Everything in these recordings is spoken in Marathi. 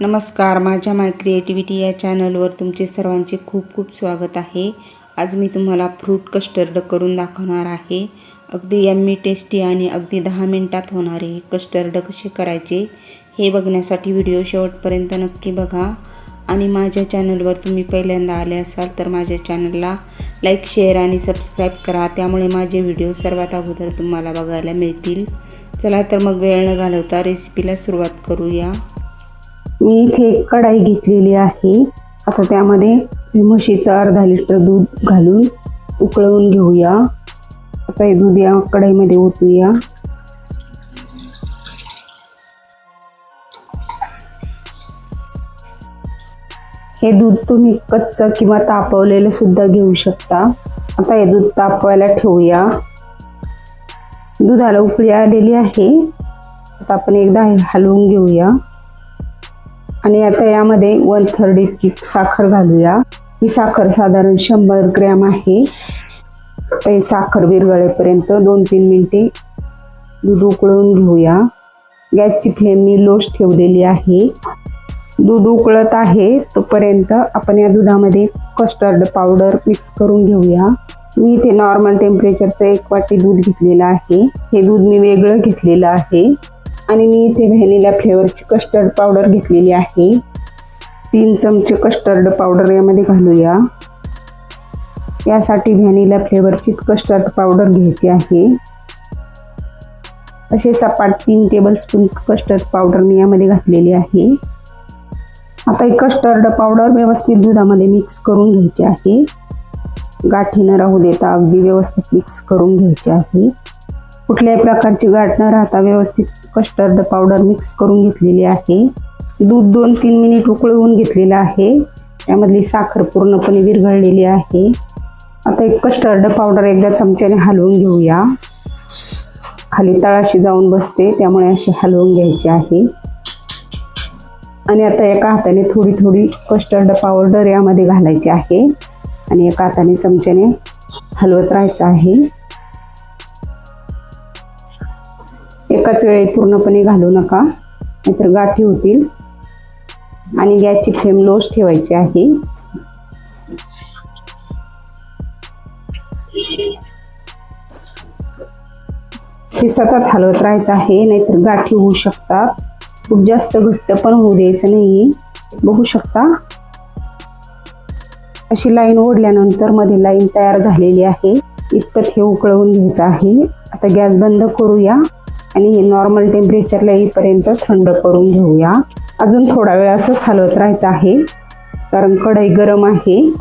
नमस्कार माझ्या माय क्रिएटिव्हिटी या चॅनलवर तुमचे सर्वांचे खूप खूप स्वागत आहे. आज मी तुम्हाला फ्रूट कस्टर्ड करून दाखवणार आहे. अगदी यम्मी टेस्टी आणि अगदी दहा मिनटात होणारे कस्टर्ड कसे करायचे हे बघण्यासाठी व्हिडिओ शेवटपर्यंत नक्की बघा. आणि माझ्या चॅनलवर तुम्ही पहिल्यांदा आले असाल तर माझ्या चॅनलला लाईक शेअर आणि सबस्क्राईब करा. त्यामुळे माझे व्हिडिओ सर्वात अगोदर तुम्हाला बघायला मिळतील. चला तर मग वेळ न घालवता रेसिपीला सुरुवात करूया. मी इथे एक कढाई घेतलेली आहे. आता त्यामध्ये म्हशीचं अर्धा लिटर दूध घालून उकळवून घेऊया. आता हे दूध या कढाईमध्ये ओतूया. हे दूध तुम्ही कच्चं किंवा तापवलेलं सुद्धा घेऊ शकता. आता हे दूध तापवायला ठेवूया. दुधाला उकळी आलेली आहे. आता आपण एकदा हलवून घेऊया. आणि आता यामध्ये वन थर्ड इतकी साखर घालूया. ही साखर साधारण शंभर ग्रॅम आहे. ते साखर विरगळेपर्यंत दोन तीन मिनटे दूध उकळून घेऊया. गॅसची फ्लेम मी लोच ठेवलेली आहे. दूध उकळत आहे तोपर्यंत आपण या दुधामध्ये कस्टर्ड पावडर मिक्स करून घेऊया. मी इथे नॉर्मल टेम्परेचरचं एक वाटी दूध घेतलेलं आहे. हे दूध मी वेगळं घेतलेलं आहे. आणि मी इथे व्हॅनिला फ्लेवरची कस्टर्ड पावडर घेतलेली आहे. तीन चमचे कस्टर्ड पावडर यामध्ये घालूया. यासाठी व्हॅनिला फ्लेवरचीच कस्टर्ड पावडर घ्यायची आहे. असे सपाट तीन टेबलस्पून कस्टर्ड पावडर मी यामध्ये घातलेली आहे. आता ही कस्टर्ड पावडर व्यवस्थित दुधामध्ये मिक्स करून घ्यायची आहे. गाठी न राहू देता अगदी व्यवस्थित मिक्स करून घ्यायची आहे. कुठल्याही प्रकारची गाठ न राहता व्यवस्थित कस्टर्ड पावडर मिक्स करून घेतलेली आहे. दूध दोन तीन मिनिट उकळवून घेतलेलं आहे. त्यामधली साखर पूर्णपणे विरघळलेली आहे. आता एक कस्टर्ड पावडर एकदा चमच्याने हलवून घेऊया. खाली तळाशी जाऊन बसते त्यामुळे अशी हलवून घ्यायची आहे. आणि आता एका हाताने थोडी थोडी कस्टर्ड पावडर यामध्ये घालायची आहे. आणि एका हाताने चमच्याने हलवत राहायचं आहे. एकाच वेळी पूर्णपणे घालू नका नाहीतर गाठी होतील. आणि गॅसची फ्लेम लोच ठेवायची आहे. हे सतत हलवत राहायचं आहे नाहीतर गाठी होऊ शकतात. खूप जास्त घट्ट पण होऊ द्यायचं नाही बघू शकता. अशी लाईन ओढल्यानंतरमध्ये लाईन तयार झालेली आहे. इतपत हे उकळवून घ्यायचं आहे. आता गॅस बंद करूया. आणि हे नॉर्मल टेम्परेचरला येईपर्यंत थंड करून घेऊया. अजून थोडा वेळ असंच हलवत राहायचं आहे. कारण कढई गरम आहे.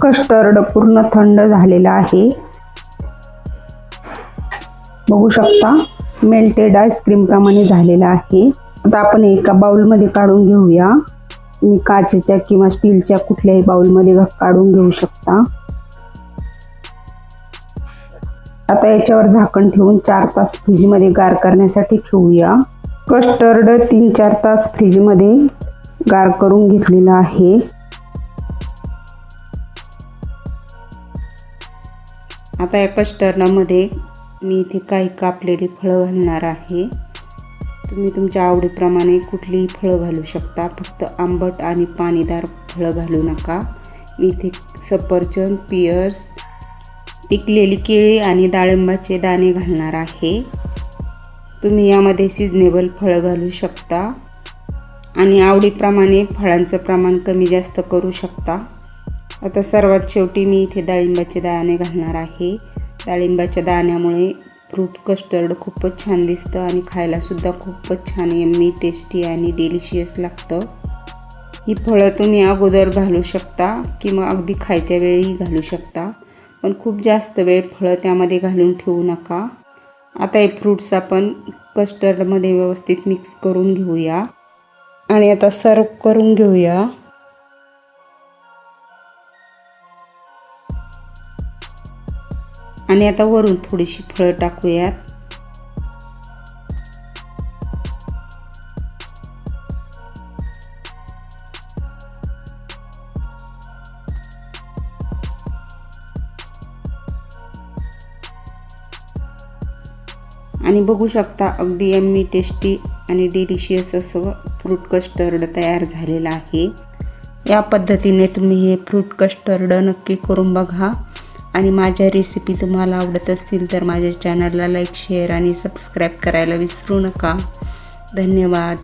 कस्टर्ड पूर्ण थंड झालेला आहे. बघू शकता मेल्टेड आईस्क्रीमप्रमाणे झालेला आहे. आता आपण एका बाउलमध्ये काढून घेऊया. तुम्ही काचेच्या किंवा स्टीलच्या कुठल्याही बाउलमध्ये काढून घेऊ शकता. आता याच्यावर झाकण ठेवून चार तास फ्रीजमध्ये गार करण्यासाठी ठेवूया. कस्टर्ड तीन चार तास फ्रीजमध्ये गार करून घेतलेलं आहे. आता या कस्टर्डमध्ये मी इथे काही कापलेली फळं घालणार आहे. तुम्ही तुमच्या आवडीप्रमाणे कुठलीही फळं घालू शकता. फक्त आंबट आणि पाणीदार फळं घालू नका. मी इथे सफरचंद पियर्स पिकलेली केळी आणि डाळिंबाचे दाणे घालणार आहे. तुम्ही यामध्ये सिजनेबल फळं घालू शकता आणि आवडीप्रमाणे फळांचं प्रमाण कमी जास्त करू शकता. आता सर्वात शेवटी मी इथे डाळिंबाचे दाणे घालणार आहे. डाळिंबाच्या दाण्यामुळे फ्रूट कस्टर्ड खूपच छान दिसतं आणि खायलासुद्धा खूपच छान यम्मी टेस्टी आणि डिलिशियस लागतं. ही फळं तुम्ही अगोदर घालू शकता किंवा अगदी खायच्या वेळीही घालू शकता. पण खूप जास्त वेळ फळं त्यामध्ये घालून ठेवू नका. आता हे फ्रूट्स आपण कस्टर्डमध्ये व्यवस्थित मिक्स करून घेऊया. आणि आता सर्व करून घेऊया. आणि आता वरून थोडीशी फळं टाकूयात. आणि बघू शकता अगदी एम्मी टेस्टी आणि डिलिशियस असं फ्रूट कस्टर्ड तयार झालेलं आहे. या पद्धतीने तुम्ही हे फ्रूट कस्टर्ड नक्की करून बघा. आणि माझ्या रेसिपी तुम्हाला आवडत असतील तर माझ्या चॅनलला लाईक शेअर आणि सबस्क्राईब करायला विसरू नका. धन्यवाद.